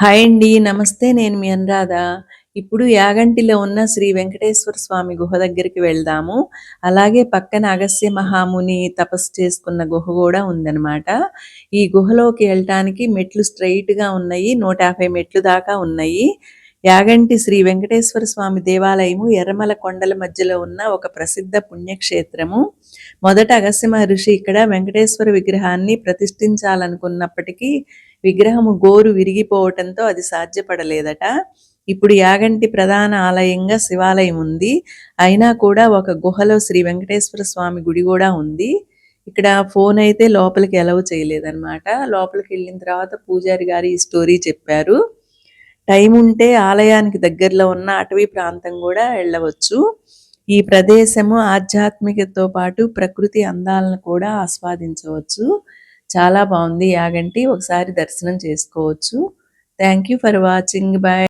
Hi అండి నమస్తే నేను మీ అనురాధ. ఇప్పుడు యాగంటిలో ఉన్న శ్రీ వెంకటేశ్వర స్వామి గుహ దగ్గరికి వెళ్దాము. అలాగే పక్కన అగస్య మహాముని తపస్సు చేసుకున్న గుహ కూడా ఉందన్నమాట. ఈ గుహలోకి వెళ్ళటానికి మెట్లు straight గా ఉన్నాయి నూట యాభై మెట్లు దాకా ఉన్నాయి. యాగంటి శ్రీ వెంకటేశ్వర స్వామి దేవాలయము ఎర్రమల కొండల మధ్యలో ఉన్న ఒక ప్రసిద్ధ పుణ్యక్షేత్రము. మొదట అగస్య మహర్షి ఇక్కడ వెంకటేశ్వర విగ్రహాన్ని ప్రతిష్ఠించాలనుకున్నప్పటికీ విగ్రహము గోరు విరిగిపోవటంతో అది సాధ్యపడలేదట. ఇప్పుడు యాగంటి ప్రధాన ఆలయంగా శివాలయం ఉంది. అయినా కూడా ఒక గుహలో శ్రీ వెంకటేశ్వర స్వామి గుడి కూడా ఉంది. ఇక్కడ ఫోన్ అయితే లోపలికి ఎలవ్ చేయలేదన్నమాట. లోపలికి వెళ్ళిన తర్వాత పూజారి గారు ఈ స్టోరీ చెప్పారు. టైం ఉంటే ఆలయానికి దగ్గరలో ఉన్న అటవీ ప్రాంతం కూడా వెళ్ళవచ్చు. ఈ ప్రదేశము ఆధ్యాత్మికతతో పాటు ప్రకృతి అందాలను కూడా ఆస్వాదించవచ్చు. చాలా బాగుంది యాగంటి. ఒకసారి దర్శనం చేసుకోవచ్చు. Thank you for watching bye